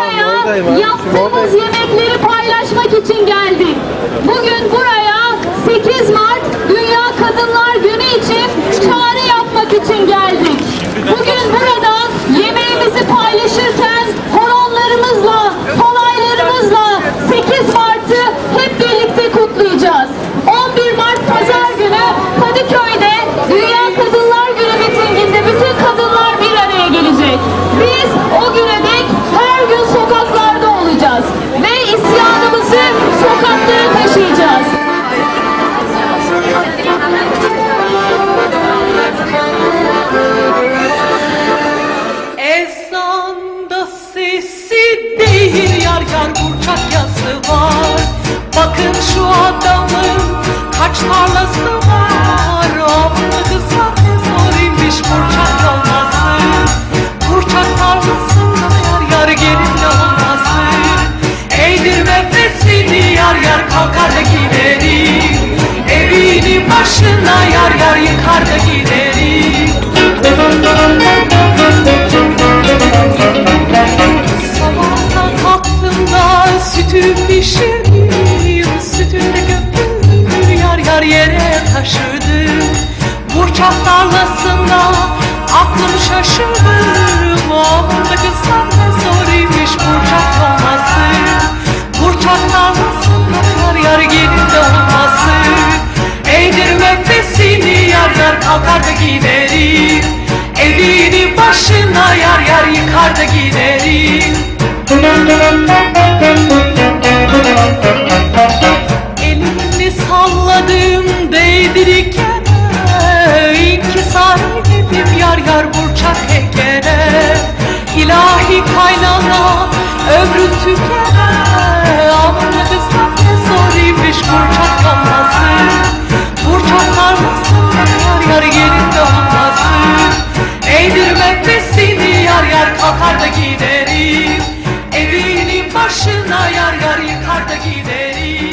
buraya oradayım. yemekleri paylaşmak yar burçak yazı var. Bakın şu adamın kaç tarlası var. Avlı kısa ne zoruymuş burçak olması Burçak tarlasında yar yar gelin olması Eğdirme fesini yar yar kalkar da giderim. Evini başına yar yar yıkar da giderim yere taşıdım Burçak tarlasında aklım şaşırdım Orada kızlar ne zoruymuş burçak olması Burçak tarlasında yar yar gelin de olması Eğdirme pesini yar yar kalkar da giderim Evini başına yar yar yıkar da giderim Elimi başına yar yar yıkar da gideriz.